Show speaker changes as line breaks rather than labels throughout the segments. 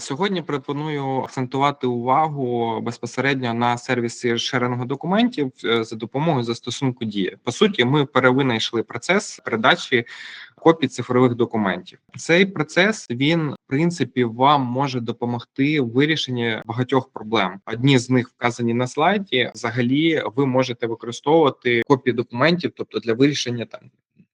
Сьогодні пропоную акцентувати увагу безпосередньо на сервісі шерингу документів е, за допомогою застосунку Дія. По суті, ми перевинайшли процес передачі копій цифрових документів. Цей процес він в принципі вам може допомогти в вирішенні багатьох проблем. Одні з них вказані на слайді. Взагалі, ви можете використовувати копії документів, тобто для вирішення там.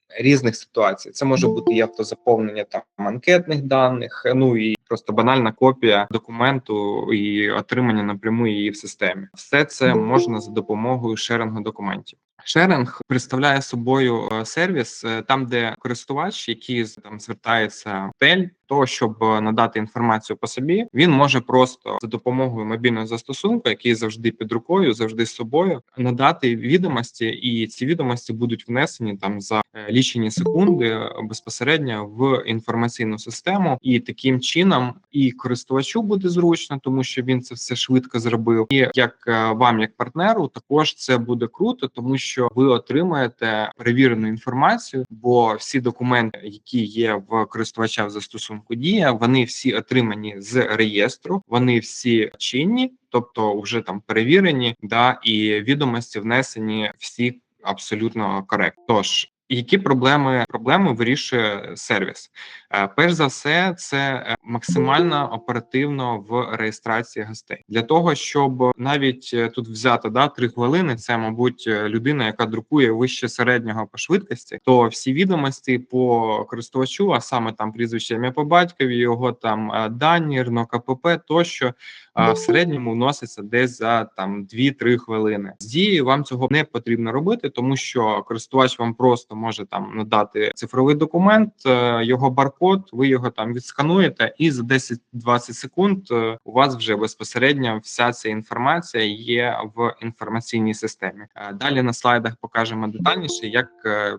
Різних ситуацій це може бути і автозаповнення там анкетних даних, ну і просто банальна копія документу і отримання напряму її в системі. Все це можна за допомогою шерингу документів. Шеринг представляє собою е, сервіс е, там, де користувач, який там звертається в тель, то щоб е, надати інформацію по собі, він може просто за допомогою мобільного застосунку, який завжди під рукою, завжди з собою, надати відомості, і ці відомості будуть внесені там за лічені секунди безпосередньо в інформаційну систему, і таким чином і користувачу буде зручно, тому що він це все швидко зробив. І як вам, як партнеру, також це буде круто, тому що що ви отримаєте перевірену інформацію, бо всі документи, які є в користувача в застосунку Дія, вони всі отримані з реєстру, вони всі чинні, тобто вже там перевірені, да і відомості внесені всі абсолютно коректно. Тож які проблеми проблеми вирішує сервіс? Е, перш за все, це е, максимально оперативно в реєстрації гостей для того, щоб навіть е, тут взяти да три хвилини. Це мабуть людина, яка друкує вище середнього по швидкості, то всі відомості по користувачу, а саме там прізвище ім'я по батькові, його там дані, РНО КПП тощо в середньому вноситься десь за там 2-3 хвилини. З дії вам цього не потрібно робити, тому що користувач вам просто може там надати цифровий документ, е, його баркод, ви його там відскануєте, і за 10-20 секунд е, у вас вже безпосередньо вся ця інформація є в інформаційній системі. Е, далі на слайдах покажемо детальніше, як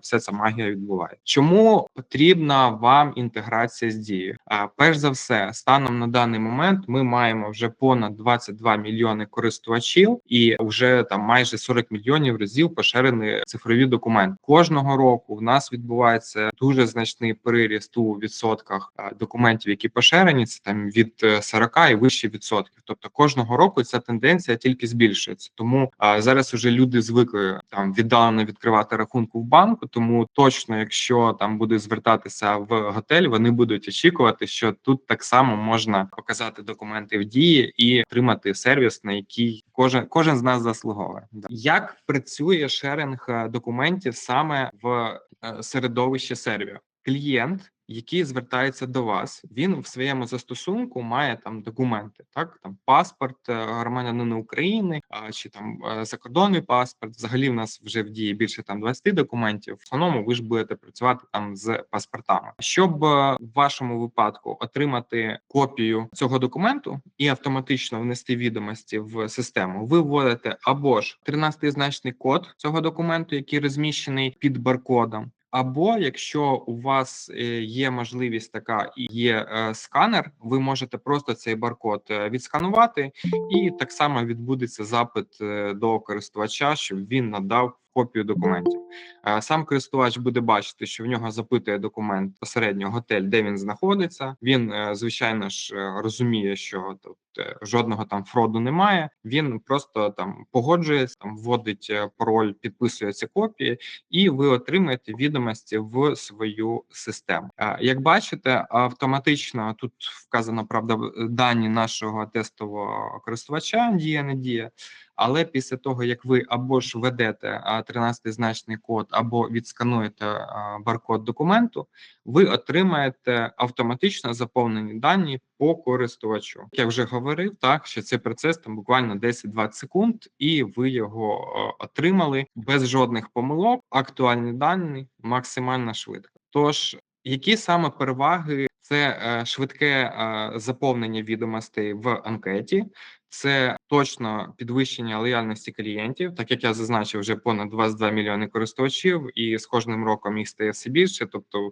вся ця магія відбувається. Чому потрібна вам інтеграція з дією? Перш за все, станом на даний момент ми маємо вже понад 22 мільйони користувачів, і вже там майже 40 мільйонів разів поширені цифрові документи кожного року року в нас відбувається дуже значний приріст у відсотках е, документів, які поширені, це там від 40 е, і вище відсотків. Тобто кожного року ця тенденція тільки збільшується. Тому а, зараз уже люди звикли там віддалено відкривати рахунку в банку. Тому точно, якщо там буде звертатися в готель, вони будуть очікувати, що тут так само можна показати документи в дії і отримати сервіс, на який кожен кожен з нас заслуговує. Як працює шеринг е, документів саме в середовищі середовище сервера. Клієнт, який звертається до вас, він в своєму застосунку має там документи, так там паспорт е, громадянина України чи там е, закордонний паспорт. Взагалі в нас вже в дії більше там 20 документів. В основному ви ж будете працювати там з паспортами, щоб в вашому випадку отримати копію цього документу і автоматично внести відомості в систему. Ви вводите або ж 13-значний код цього документу, який розміщений під баркодом. Або якщо у вас е, є можливість така і є е, сканер, ви можете просто цей баркод е, відсканувати, і так само відбудеться запит до користувача, щоб він надав копію документів. Е, сам користувач буде бачити, що в нього запитує документ посередньо готель, де він знаходиться. Він е, звичайно ж е, розуміє, що тут жодного там фроду немає. Він просто там погоджується, там вводить пароль, підписує ці копії, і ви отримаєте відомості в свою систему. Як бачите, автоматично тут вказано правда дані нашого тестового користувача, дія не дія. Але після того, як ви або ж введете 13-значний код, або відскануєте баркод документу, ви отримаєте автоматично заповнені дані по користувачу. Як я вже говорив, так що цей процес там буквально 10-20 секунд, і ви його отримали без жодних помилок. Актуальні дані максимально швидко. Тож які саме переваги це е, швидке заповнення відомостей в анкеті, це точно підвищення лояльності клієнтів, так як я зазначив, вже понад 22 мільйони користувачів, і з кожним роком їх стає все більше. Тобто,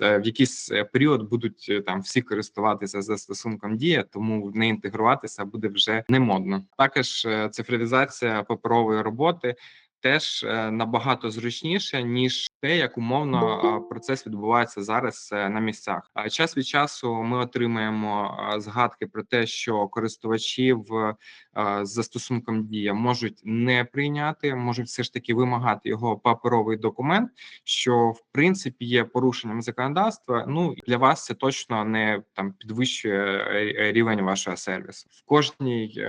в якийсь е, період будуть там всі користуватися застосунком дія, тому не інтегруватися буде вже не модно. Також цифровізація паперової роботи теж е, набагато зручніше ніж те, як умовно процес відбувається зараз е, на місцях. А час від часу ми отримаємо згадки про те, що користувачі в е, з застосунком дія можуть не прийняти, можуть все ж таки вимагати його паперовий документ, що в принципі є порушенням законодавства. Ну для вас це точно не там підвищує рівень вашого сервісу в кожній.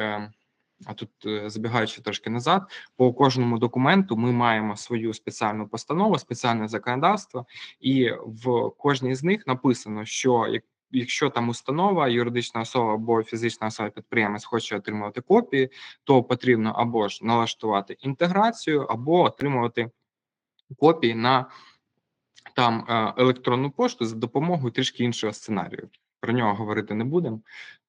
А тут е, забігаючи трошки назад, по кожному документу ми маємо свою спеціальну постанову, спеціальне законодавство, і в кожній з них написано, що як Якщо там установа, юридична особа або фізична особа підприємець хоче отримувати копії, то потрібно або ж налаштувати інтеграцію, або отримувати копії на там е, електронну пошту за допомогою трішки іншого сценарію. Про нього говорити не будемо.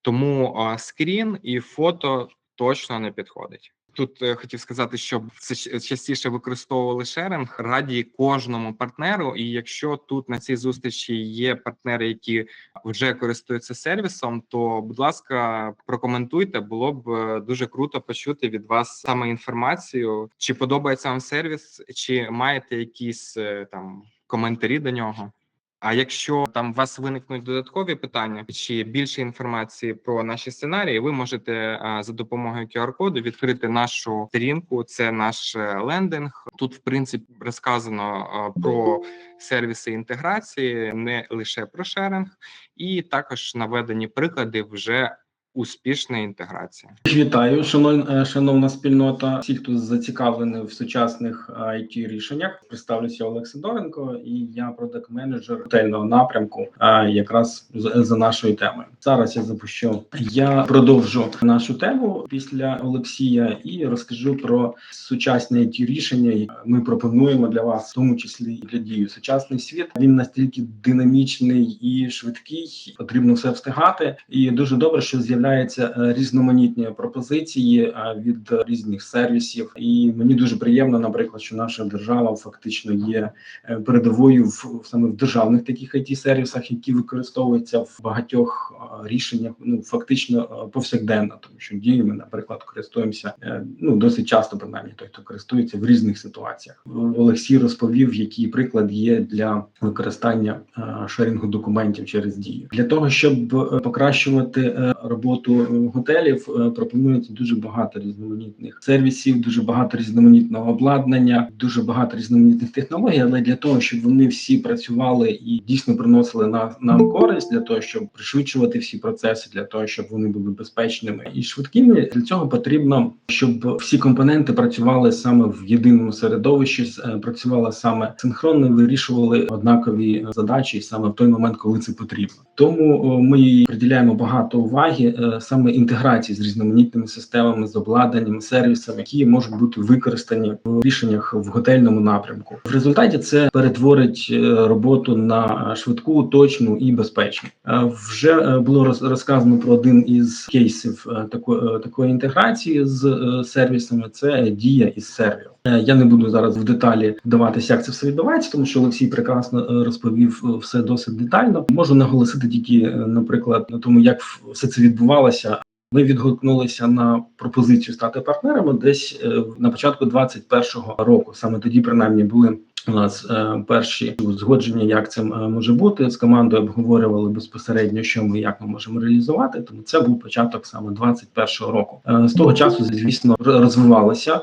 Тому скрін і фото точно не підходить. Тут е, хотів сказати, щоб це частіше використовували шеринг раді кожному партнеру. І якщо тут на цій зустрічі є партнери, які вже користуються сервісом, то будь ласка, прокоментуйте. Було б е, дуже круто почути від вас саме інформацію, чи подобається вам сервіс, чи маєте якісь е, там коментарі до нього. А якщо там у вас виникнуть додаткові питання чи більше інформації про наші сценарії, ви можете за допомогою QR-коду відкрити нашу сторінку. Це наш е, лендинг. Тут, в принципі, розказано про сервіси інтеграції, не лише про шеринг, і також наведені приклади вже успішної інтеграції.
Вітаю, шановна, шановна спільнота. Всі, хто зацікавлений в сучасних it рішеннях, представлюся Олег Сидоренко, і я продакт менеджер готельного напрямку, а, якраз за, нашою темою. Зараз я запущу. Я продовжу нашу тему після Олексія і розкажу про сучасні it рішення. Ми пропонуємо для вас, в тому числі для дію. Сучасний світ він настільки динамічний і швидкий. Потрібно все встигати. І дуже добре, що з'являється е, різноманітні пропозиції е, від різних сервісів. І мені дуже приємно, наприклад, що наша держава фактично є е, передовою в саме в державних таких it сервісах, які використовуються в багатьох рішеннях. Ну фактично повсякденно, тому що дії ми, наприклад, користуємося ну досить часто, принаймні той, хто користується в різних ситуаціях. Олексій розповів, який приклад є для використання шерінгу документів через дію для того, щоб покращувати е, роботу е, готелів. е, Пропонується дуже багато різноманітних сервісів, дуже багато різноманітного обладнання, дуже багато різноманітних технологій. Але для того, щоб вони всі працювали і дійсно приносили на нам користь, для того, щоб пришвидшувати всі процеси, для того, щоб вони були безпечними і швидкими, для цього потрібно, щоб всі компоненти працювали саме в єдиному середовищі, е, працювали саме синхронно, вирішували однакові задачі саме в той момент, коли це потрібно. Тому ми приділяємо багато уваги саме інтеграції з різноманітними системами, з обладнанням, сервісами, які можуть бути використані в рішеннях в готельному напрямку. В результаті це перетворить е, роботу на швидку, точну і безпечну. Е, Вже е, було роз- розказано про один із кейсів е, тако- е, такої інтеграції з е, сервісами. Це дія із сервіо. Е, Я не буду зараз в деталі вдаватися, як це все відбувається, тому що Олексій прекрасно е, розповів е, все досить детально. Можу наголосити тільки, наприклад, на тому, як все це відбувалося. Ми відгукнулися на пропозицію стати партнерами десь на початку 21-го року. Саме тоді, принаймні, були у нас е, перші узгодження, як це е, може бути. З командою обговорювали безпосередньо, що ми як ми можемо реалізувати. Тому це був початок саме 21-го року. Е, з того часу, звісно, розвивалася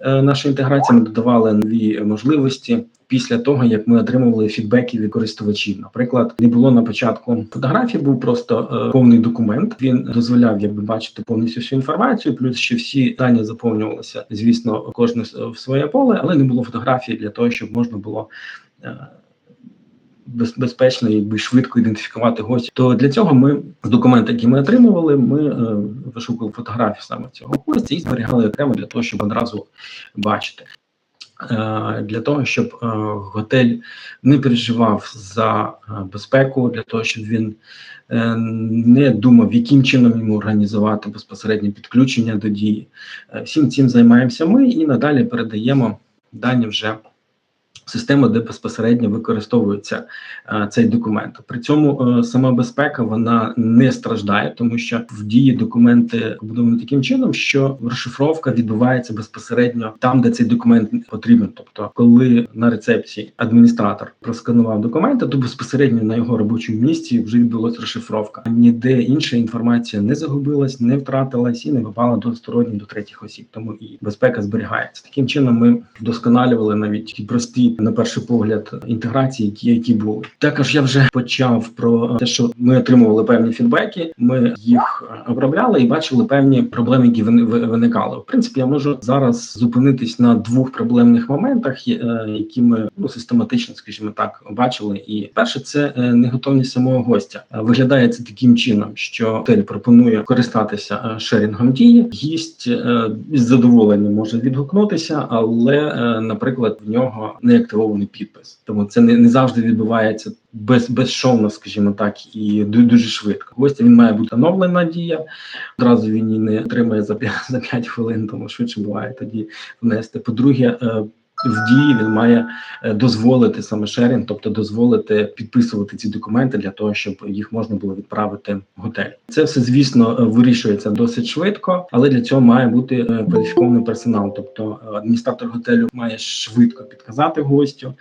е, наша інтеграція. Ми додавали нові можливості. Після того як ми отримували фідбеки від користувачів, наприклад, не було на початку фотографії, був просто е, повний документ. Він дозволяв, якби бачити повністю всю інформацію. Плюс що всі дані заповнювалися, звісно, кожне в своє поле, але не було фотографії для того, щоб можна було. е, Безпечно і швидко ідентифікувати гостя. То для цього ми з документів, які ми отримували, ми е, вишукували фотографію саме цього гостя і зберігали окремо для того, щоб одразу бачити. Е, Для того, щоб е, готель не переживав за е, безпеку, для того, щоб він не думав, яким чином йому організувати безпосереднє підключення до дії. Всім цим займаємося ми і надалі передаємо дані вже систему, де безпосередньо використовується е, цей документ. При цьому е, сама безпека вона не страждає, тому що в дії документи побудовані таким чином, що розшифровка відбувається безпосередньо там, де цей документ потрібен. Тобто, коли на рецепції адміністратор просканував документи, то безпосередньо на його робочому місці вже відбулася розшифровка. Ніде інша інформація не загубилась, не втратилась і не попала до сторонніх до третіх осіб. Тому і безпека зберігається. Таким чином ми вдосконалювали навіть на перший погляд, інтеграції, які, які були. Також я вже почав про те, що ми отримували певні фідбеки. Ми їх обробляли і бачили певні проблеми, які вини- виникали. В принципі, я можу зараз зупинитись на двох проблемних моментах, е, які ми ну систематично, скажімо так, бачили. І перше, це е, неготовність самого гостя. Е, Виглядає це таким чином, що готель пропонує користатися е, шерінгом дії. Гість е, із задоволенням може відгукнутися, але, е, наприклад, в нього не активований підпис. Тому це не, не завжди відбувається без безшовно, скажімо так, і дуже швидко. Гостя він має бути оновлена дія. Одразу він її не отримає за 5, за 5 хвилин, тому швидше буває тоді внести. По-друге, е, в дії він має е, дозволити саме шерінг, тобто дозволити підписувати ці документи для того, щоб їх можна було відправити в готель. Це все, звісно, е, вирішується досить швидко, але для цього має бути е, кваліфікований персонал. Тобто адміністратор готелю має швидко підказати гостю,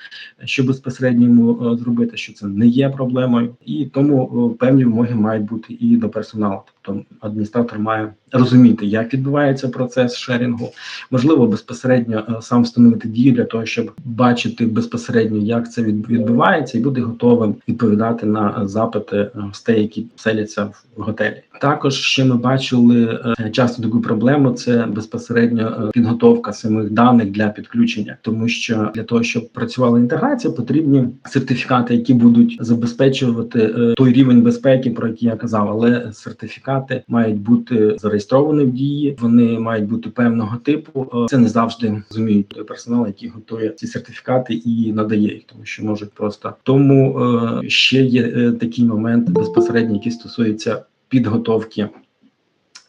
що безпосередньо йому зробити, що це не є проблемою, і тому певні вимоги мають бути і до персоналу. Тобто адміністратор має розуміти, як відбувається процес шерінгу, можливо, безпосередньо сам встановити дію для того, щоб бачити безпосередньо, як це відбувається, і бути готовим відповідати на е, запити е, гостей, які селяться в готелі. Також ще ми бачили е, часто таку проблему: це безпосередньо е, підготовка самих даних для підключення, тому що для того, щоб працювала інтеграція, потрібні сертифікати, які будуть забезпечувати е, той рівень безпеки, про який я казав, але сертифікати мають бути зареєстровані в дії, вони мають бути певного типу. Це не завжди розуміють той персонал, який готує ці сертифікати і надає їх, тому що можуть просто. Тому ще є такий момент безпосередньо, який стосується підготовки.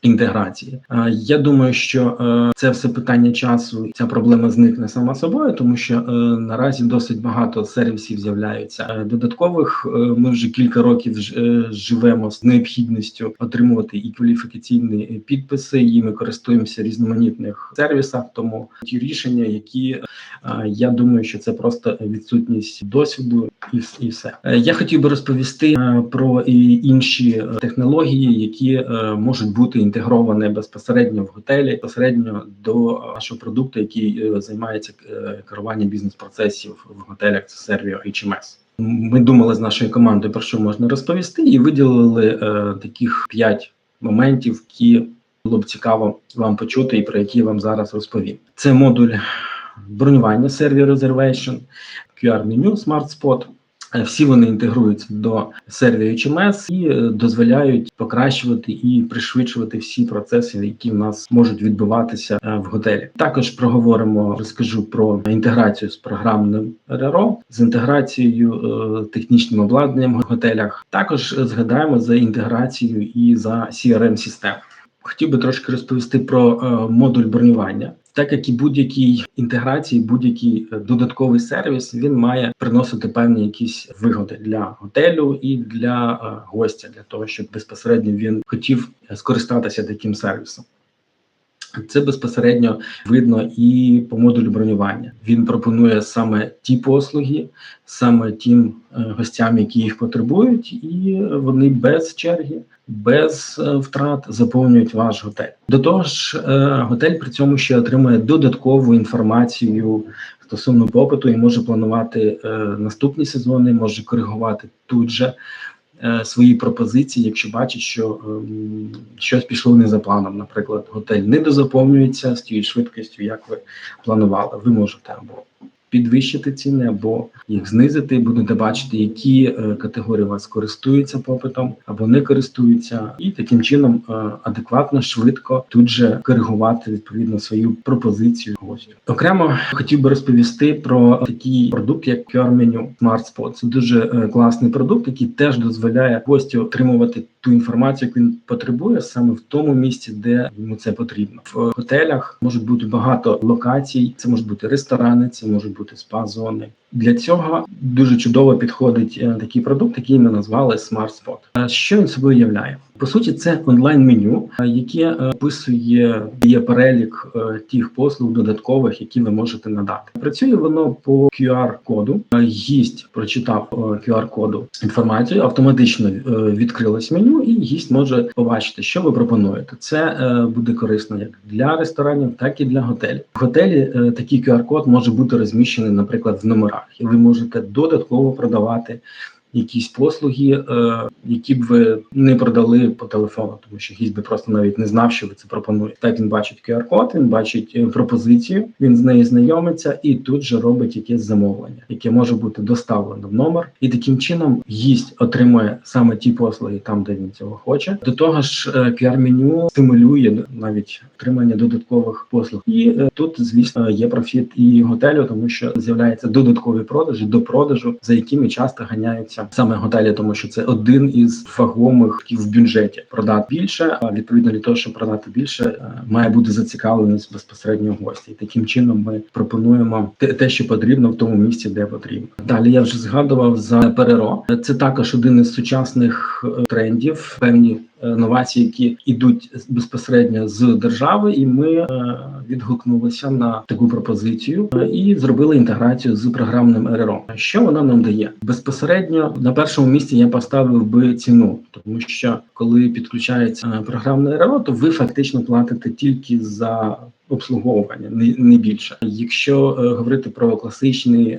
Інтеграції, Е, я думаю, що е, це все питання часу. Ця проблема зникне сама собою, тому що е, наразі досить багато сервісів з'являються. Додаткових ми вже кілька років живемо з необхідністю отримувати і кваліфікаційні підписи. І ми користуємося різноманітних сервісах. Тому ті рішення, які я думаю, що це просто відсутність досвіду, і, і все. Е, Я хотів би розповісти е, про інші е, технології, які можуть бути інтегровані безпосередньо в готелі, безпосередньо до нашого продукту, який займається керуванням бізнес-процесів в готелях. Це Servio HMS. Ми думали з нашою командою про що можна розповісти, і виділили таких п'ять моментів, які було б цікаво вам почути, і про які я вам зараз розповім. Це модуль бронювання Server Reservation, QR-меню Smart Spot. Е, Всі вони інтегруються до сервісу HMS і е, дозволяють покращувати і пришвидшувати всі процеси, які в нас можуть відбуватися е, в готелі. Також проговоримо, розкажу про інтеграцію з програмним РРО, з інтеграцією технічним обладнанням в готелях. Також згадаємо за інтеграцією і за crm систем Хотів би трошки розповісти про модуль бронювання. Так як і будь-якій інтеграції, будь-який е, додатковий сервіс, він має приносити певні якісь вигоди для готелю і для е, гостя, для того, щоб безпосередньо він хотів е, скористатися таким сервісом. Це безпосередньо видно і по модулю бронювання. Він пропонує саме ті послуги, саме тим е, гостям, які їх потребують, і вони без черги, без е, втрат заповнюють ваш готель. До того ж, е, готель при цьому ще отримує додаткову інформацію стосовно попиту і може планувати наступні сезони, може коригувати тут же свої пропозиції, якщо бачить, що ем, щось пішло не за планом. Наприклад, готель не дозаповнюється з тією швидкістю, як ви планували. Ви можете або підвищити ціни, або їх знизити. Будете бачити, які е, категорії у вас користуються попитом або не користуються, і таким чином е, адекватно, швидко тут же коригувати відповідно свою пропозицію гостю. Окремо хотів би розповісти про такий продукт, як QR-меню Smart Spot. Це дуже е, класний продукт, який теж дозволяє гостю отримувати ту інформацію, яку він потребує саме в тому місці, де йому це потрібно. В готелях можуть бути багато локацій. Це можуть бути ресторани, це можуть бути спа-зони. Для цього дуже чудово підходить е, такий продукт, який ми назвали Smart Spot. Що він собою являє? По суті, це онлайн-меню, е, яке е, описує є перелік е, тих послуг додаткових, які ви можете надати. Працює воно по QR-коду. Е, Гість прочитав е, QR-коду інформацію, автоматично е, відкрилось меню, і гість може побачити, що ви пропонуєте. Це е, буде корисно як для ресторанів, так і для готелів. В готелі е, такий QR-код може бути розміщений, наприклад, в номерах, і ви можете додатково продавати якісь послуги, е, які б ви не продали по телефону, тому що гість би просто навіть не знав, що ви це пропонуєте. Так він бачить QR-код, він бачить е, пропозицію, він з нею знайомиться і тут же робить якесь замовлення, яке може бути доставлено в номер, і таким чином гість отримує саме ті послуги там, де він цього хоче. До того ж, е, QR-меню стимулює навіть отримання додаткових послуг. І тут, звісно, є профіт і готелю, тому що з'являються додаткові продажі до продажу, за якими часто ганяються саме готелі, тому що це один із вагомих в бюджеті. Продати більше, а відповідно для того, щоб продати більше, е, має бути зацікавленість безпосередньо гостей. Таким чином ми пропонуємо те, те, що потрібно в тому місці, де потрібно. Далі я вже згадував за переро. Це також один із сучасних е, трендів, певні новації, які йдуть безпосередньо з держави, і ми е, відгукнулися на таку пропозицію е, і зробили інтеграцію з програмним РРО. Що вона нам дає? Безпосередньо на першому місці я поставив би ціну, тому що коли підключається е, програмне РРО, то ви фактично платите тільки за обслуговування, не, більше. Якщо говорити про класичний.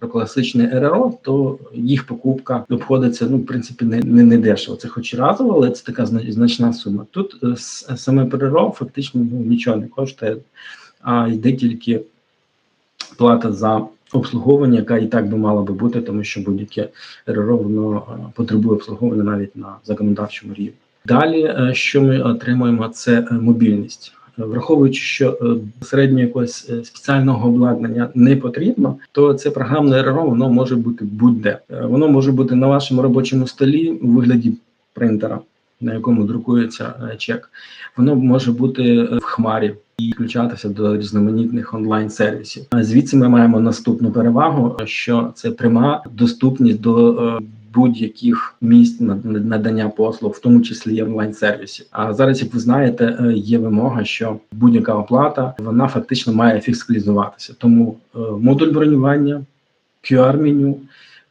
Про класичне РРО, то їх покупка обходиться ну в принципі не, не, не дешево. Це хоч разово, але це така значна сума. Тут е, саме ПРРО фактично ну, нічого не коштує, а йде тільки плата за обслуговування, яка і так би мала би бути, тому що будь-яке РРО воно е, потребує обслуговування навіть на законодавчому рівні. Далі, е, що ми отримуємо, це мобільність. Е, Враховуючи, що е, середньо якогось е, спеціального обладнання не потрібно, то це програмне РРО воно може бути будь-де. Воно може бути на вашому робочому столі у вигляді принтера, на якому друкується чек. Воно може бути в хмарі і включатися до різноманітних онлайн-сервісів. А Звідси ми маємо наступну перевагу, що це пряма доступність до будь-яких місць на- на- надання послуг, в тому числі онлайн-сервісів. А зараз, як ви знаєте, е, є вимога, що будь-яка оплата вона фактично має фіскалізуватися. Тому е, модуль бронювання, QR-меню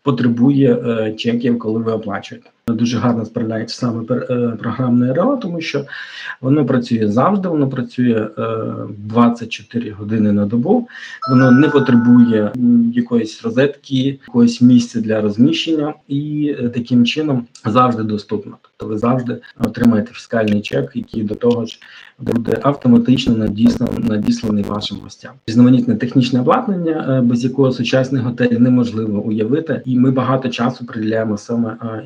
потребує е, чеків, коли ви оплачуєте. Дуже гарно справляється саме е, програмне РО, тому що воно працює завжди, воно працює е, 24 години на добу. Воно не потребує якоїсь розетки, якогось місця для розміщення, і е, таким чином завжди доступно. Тобто ви завжди отримаєте фіскальний чек, який до того ж буде автоматично надісланий вашим гостям. Різноманітне технічне обладнання, е, без якого сучасний готель неможливо уявити, і ми багато часу приділяємо саме е,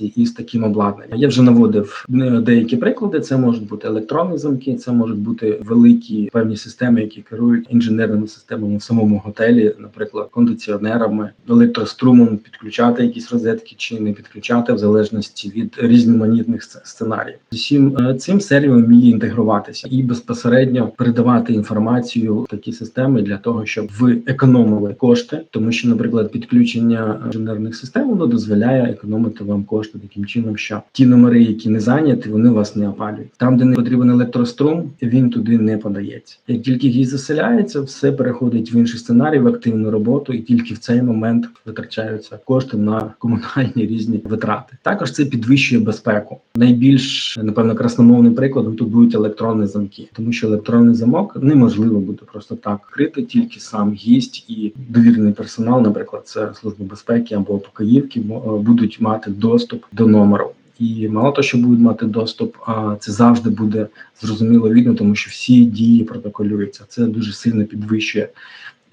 інтеграції із таким обладнанням. Я вже наводив деякі приклади. Це можуть бути електронні замки, це можуть бути великі певні системи, які керують інженерними системами в самому готелі, наприклад, кондиціонерами, електрострумом, підключати якісь розетки чи не підключати, в залежності від різноманітних сценаріїв. Усім е, цим сервіс вміє інтегруватися і безпосередньо передавати інформацію в такі системи для того, щоб ви економили кошти, тому що, наприклад, підключення інженерних систем воно дозволяє економити вам кошти таким чином, що ті номери, які не зайняті, вони вас не опалюють. Там, де не потрібен електрострум, він туди не подається. Як тільки гість заселяється, все переходить в інший сценарій, в активну роботу, і тільки в цей момент витрачаються кошти на комунальні різні витрати. Також це підвищує безпеку. Найбільш напевно красномовним прикладом тут будуть електронні замки, тому що електронний замок неможливо буде просто так крити, тільки сам гість і довірений персонал, наприклад, це служба безпеки або покоївки, е, будуть мати доступ до номеру. І мало того, що будуть мати доступ, а це завжди буде зрозуміло видно, тому що всі дії протоколюються. Це дуже сильно підвищує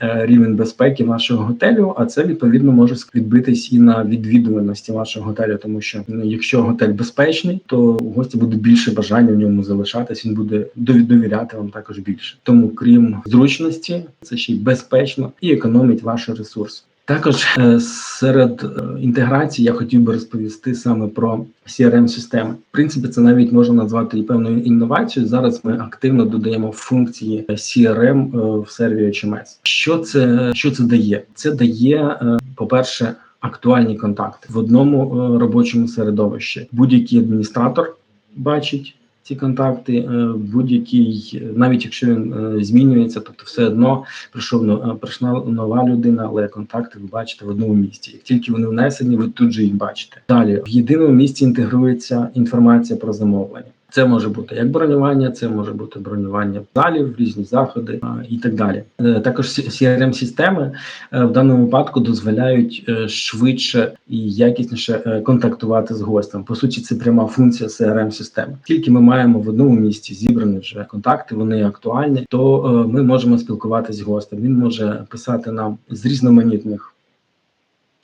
е, рівень безпеки вашого готелю. А це відповідно може відбитись і на відвідуваності вашого готелю, тому що ну, якщо готель безпечний, то у гостя буде більше бажання в ньому залишатись. Він буде дові- довіряти вам також більше. Тому, крім зручності, це ще й безпечно і економить ваші ресурси. Також е, серед е, інтеграцій я хотів би розповісти саме про crm системи В принципі, це навіть можна назвати і певною інновацією. Зараз ми активно додаємо функції CRM е, в серві HMS. Що це що це дає? Це дає, по-перше, актуальні контакти в одному робочому середовищі. Будь-який адміністратор бачить ці контакти, е, будь-який, навіть якщо він е, змінюється, тобто все одно прийшов е, прийшла нова людина, але контакти ви бачите в одному місці. Як тільки вони внесені, ви тут же їх бачите. Далі в єдиному місці інтегрується інформація про замовлення. Це може бути як бронювання, це може бути бронювання залів, різні заходи і так далі. Е, Також crm системи е, в даному випадку дозволяють е, швидше і якісніше контактувати з гостем. По суті, це пряма функція crm системи. Тільки ми маємо в одному місці зібрані вже контакти, вони актуальні, то ми можемо спілкуватися з гостем. Він може писати нам з різноманітних.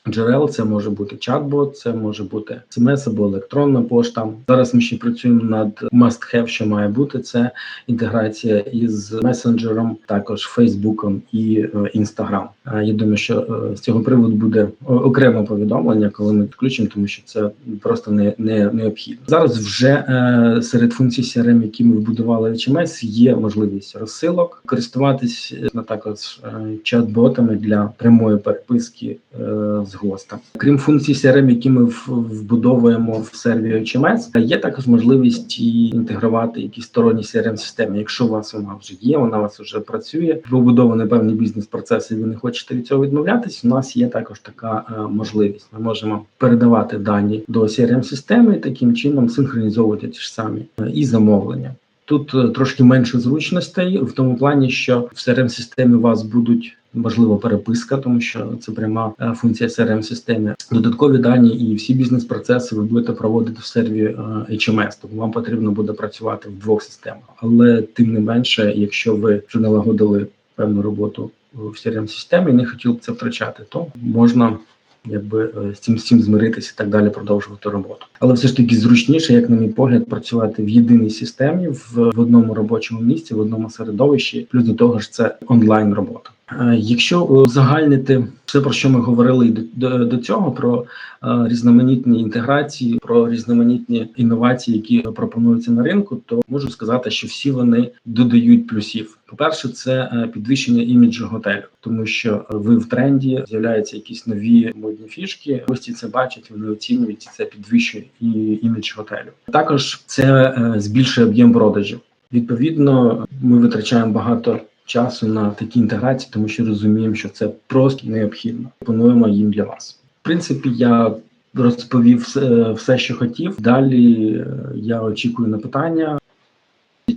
Джерел це може бути чат-бот, це може бути смс або електронна пошта. Зараз ми ще працюємо над must-have, що має бути. Це інтеграція із месенджером, також Фейсбуком і Інстаграм. Я думаю, що е, з цього приводу буде окреме повідомлення, коли ми підключимо, тому що це просто не, не необхідно. Зараз вже е, серед функцій CRM, які ми вбудували в HMS, є можливість розсилок, користуватись е, також е, чат-ботами для прямої переписки е, з гостем. Крім функцій CRM, які ми вбудовуємо в серві HMS, є також можливість і інтегрувати якісь сторонні crm системи. Якщо у вас вона вже є, вона у вас вже працює, побудовані певні бізнес-процеси, ви не хочете від цього відмовлятись. У нас є також така е, можливість. Ми можемо передавати дані до crm системи і таким чином синхронізовувати ті ж самі е, і замовлення. Тут е, трошки менше зручностей в тому плані, що в crm системі у вас будуть можливо переписка, тому що це пряма е, функція crm системи. Додаткові дані і всі бізнес-процеси ви будете проводити в серві е, HMS, тому вам потрібно буде працювати в двох системах. Але тим не менше, якщо ви вже налагодили певну роботу в crm системі і не хотіли б це втрачати, то можна якби е, з цим всім змиритися і так далі продовжувати роботу. Але все ж таки зручніше, як на мій погляд, працювати в єдиній системі в, в одному робочому місці, в одному середовищі. Плюс до того ж, це онлайн робота. Е, Якщо е, узагальнити все, про що ми говорили до, цього, про е, різноманітні інтеграції, про різноманітні інновації, які пропонуються на ринку, то можу сказати, що всі вони додають плюсів. По-перше, це е, підвищення іміджу готелю, тому що ви в тренді з'являються якісь нові модні фішки. Гості це бачать, вони оцінюють це підвищує і імідж готелю. Також це збільшує об'єм продажів. Відповідно, ми витрачаємо багато часу на такі інтеграції, тому що розуміємо, що це просто необхідно. Пропонуємо їм для вас. В принципі, я розповів все, все що хотів. Далі е, я очікую на питання.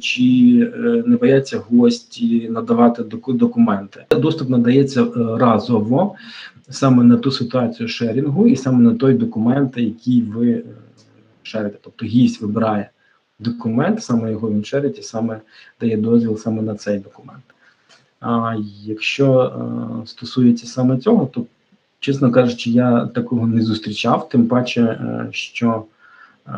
Чи е, не бояться гості надавати документи? Доступ надається е, разово саме на ту ситуацію шерінгу і саме на той документ, який ви шерите. Тобто гість вибирає документ, саме його він шерить і саме дає дозвіл саме на цей документ. А якщо е, стосується саме цього, то чесно кажучи, я такого не зустрічав, тим паче, е, що е,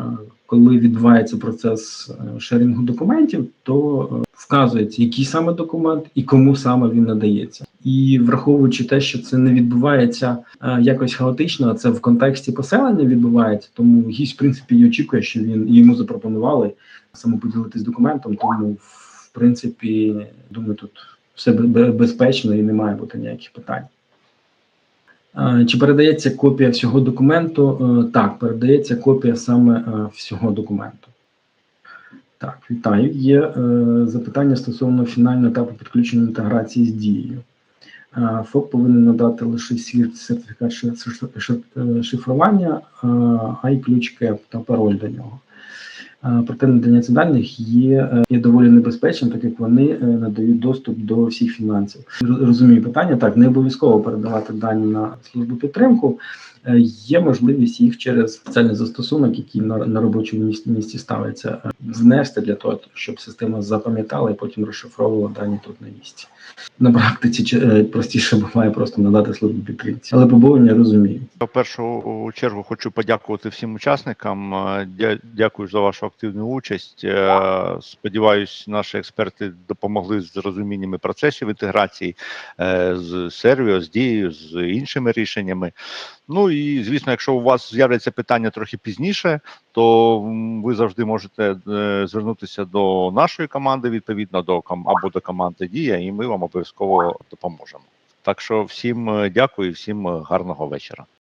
коли відбувається процес шерінгу документів, то вказується, який саме документ і кому саме він надається. І враховуючи те, що це не відбувається якось хаотично, а це в контексті поселення відбувається, тому гість, в принципі, і очікує, що він йому запропонували саме поділитись документом. Тому, в принципі, думаю, тут все бе- бе- безпечно і не має бути ніяких питань. Чи передається копія всього документу? Е, Так, передається копія саме е, всього документу. Так, вітаю. Є е, запитання стосовно фінального етапу підключення інтеграції з дією. ФОП повинен надати лише свій сертифікат ши- ши- ши- шифрування, а й ключ КЕП та пароль до нього. Проте надання цих даних є, е, є доволі небезпечним, так як вони е, надають доступ до всіх фінансів. Розумію питання. Так, не обов'язково передавати дані на службу підтримку. Е, Є можливість їх через спеціальний застосунок, який на, на робочому місці, місці ставиться, е, внести для того, щоб система запам'ятала і потім розшифровувала дані тут на місці. На практиці е, простіше буває просто надати службу підтримці, але побоювання розумію.
В першу чергу хочу подякувати всім учасникам. Е, Дякую за вашу активну участь. Е, Сподіваюсь, наші експерти допомогли з розуміннями процесів інтеграції е, з сервіо, з дією, з іншими рішеннями. Ну і звісно, якщо у вас з'являться питання трохи пізніше, то ви завжди можете е, звернутися до нашої команди, відповідно до або до команди Дія, і ми вам обов'язково допоможемо. Так що всім е, дякую, всім е, гарного вечора.